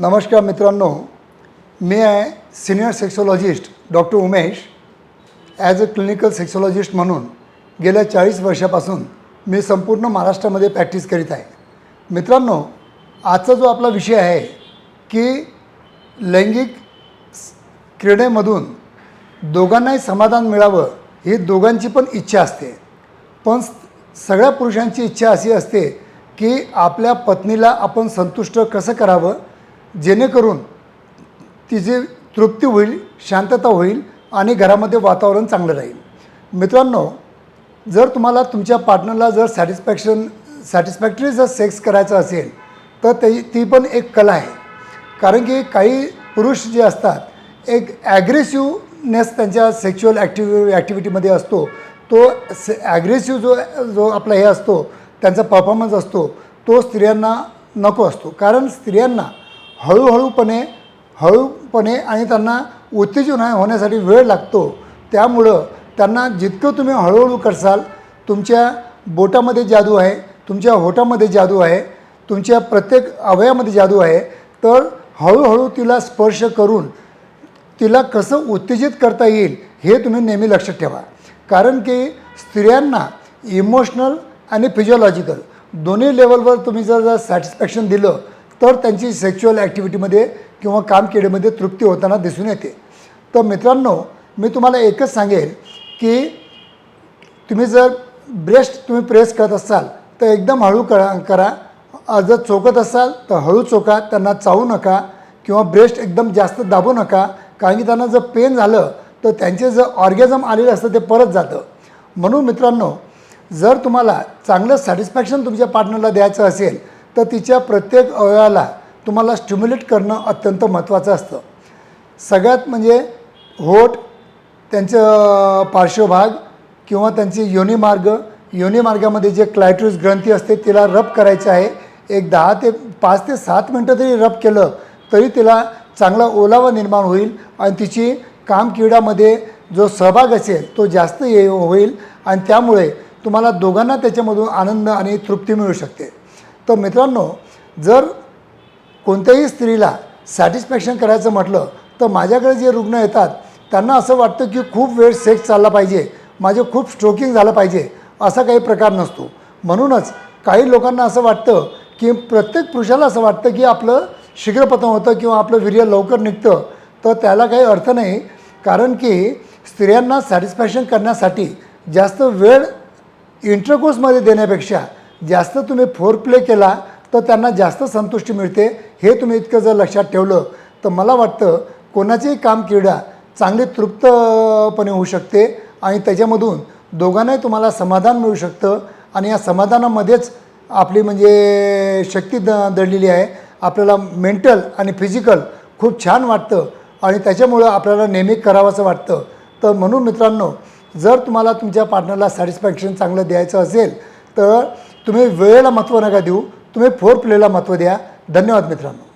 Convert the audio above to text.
नमस्कार मित्रांनो मी आहे senior sexologist doctor Umesh. As a clinical sexologist म्हणून गेल्या चाळीस वर्षापासून मी संपूर्ण महाराष्ट्रामध्ये प्रॅक्टिस करीत आहे. मित्रांनो आजचा जो आपला विषय आहे की लैंगिक क्रीडेमधून दोघांनाही समाधान मिळावं ही दोघांची पण इच्छा असते. पण सगळ्या पुरुषांची इच्छा अशी असते की आपल्या पत्नीला आपण संतुष्ट कसं करावं जेणेकरून तिची तृप्ती होईल शांतता होईल आणि घरामध्ये वातावरण चांगलं राहील. मित्रांनो जर तुम्हाला तुमच्या पार्टनरला जर सॅटिस्फॅक्शन सॅटिस्फॅक्टरी जर सेक्स करायचं असेल तर ते ती पण एक कला आहे. कारण की काही पुरुष जे असतात एक ॲग्रेसिव्हनेस त्यांच्या सेक्च्युअल ॲक्टिव्ह ॲक्टिव्हिटीमध्ये असतो. तो से ॲग्रेसिव्ह जो जो आपला हे असतो त्यांचा परफॉर्मन्स असतो तो स्त्रियांना नको असतो. कारण स्त्रियांना हळूहळूपणे हळूपणे आणि त्यांना उत्तेजन होण्यासाठी वेळ लागतो. त्यामुळं त्यांना जितकं तुम्ही हळूहळू करसाल तुमच्या बोटामध्ये जादू आहे तुमच्या होटामध्ये जादू आहे तुमच्या प्रत्येक अवयामध्ये जादू आहे तर हळूहळू तिला स्पर्श करून तिला कसं उत्तेजित करता येईल हे तुम्ही नेहमी लक्षात ठेवा. कारण की स्त्रियांना इमोशनल आणि फिजिओलॉजिकल दोन्ही लेवलवर तुम्ही जर जर सॅटिस्फॅक्शन दिलं तर त्यांची सेक्च्युअल ॲक्टिव्हिटीमध्ये किंवा कामकिडीमध्ये तृप्ती होताना दिसून येते. तर मित्रांनो मी तुम्हाला एकच सांगेल की तुम्ही जर ब्रेस्ट तुम्ही प्रेस करत असाल तर एकदम हळू करा करा. जर चोकत असाल तर हळू चोका. त्यांना चावू नका किंवा ब्रेस्ट एकदम जास्त दाबू नका. कारण की त्यांना जर पेन झालं तर त्यांचे जर ऑर्गॅझम आलेलं असतं ते परत जातं. म्हणून मित्रांनो जर तुम्हाला चांगलं सॅटिस्फॅक्शन तुमच्या पार्टनरला द्यायचं असेल तर तिच्या प्रत्येक अवयवाला तुम्हाला स्टिम्युलेट करणं अत्यंत महत्त्वाचं असतं. सगळ्यात म्हणजे होठ त्यांचं पार्श्वभाग किंवा त्यांची योनिमार्ग योनिमार्गामध्ये जे क्लायट्रिस ग्रंथी असते तिला रब करायचं आहे. एक दहा ते पाच ते सात मिनटं जरी रब केलं तरी तिला चांगला ओलावा निर्माण होईल आणि तिची कामकिडामध्ये जो सहभाग असेल तो जास्त ये होईल आणि त्यामुळे तुम्हाला दोघांना त्याच्यामधून आनंद आणि तृप्ती मिळू शकते. तर मित्रांनो जर कोणत्याही स्त्रीला सॅटिस्फॅक्शन करायचं म्हटलं तर माझ्याकडे जे रुग्ण येतात त्यांना असं वाटतं की खूप वेळ सेक्स चालला पाहिजे माझे खूप स्ट्रोकिंग झालं पाहिजे असा काही प्रकार नसतो. म्हणूनच काही लोकांना असं वाटतं की प्रत्येक पुरुषाला असं वाटतं की आपलं शीघ्रपतन होतं किंवा आपलं वीर्य लवकर निघतं तर त्याला काही अर्थ नाही. कारण की स्त्रियांना सॅटिस्फॅक्शन करण्यासाठी जास्त वेळ इंटरकोर्समध्ये देण्यापेक्षा जास्त तुम्ही फोर प्ले केला तर त्यांना जास्त संतुष्टी मिळते. हे तुम्ही इतकं जर लक्षात ठेवलं तर मला वाटतं कोणाचीही काम क्रीडा चांगली तृप्तपणे होऊ शकते आणि त्याच्यामधून दोघांनाही तुम्हाला समाधान मिळू शकतं आणि या समाधानामध्येच आपली म्हणजे शक्ती द दडलेली आहे. आपल्याला मेंटल आणि फिजिकल खूप छान वाटतं आणि त्याच्यामुळं आपल्याला नेहमी करावंसं वाटतं. तर म्हणून मित्रांनो जर तुम्हाला तुमच्या पार्टनरला सॅटिस्फॅक्शन चांगलं द्यायचं असेल तर तुम्ही वेळेला महत्त्व नका देऊ तुम्ही फोर प्लेला महत्त्व द्या. धन्यवाद मित्रांनो.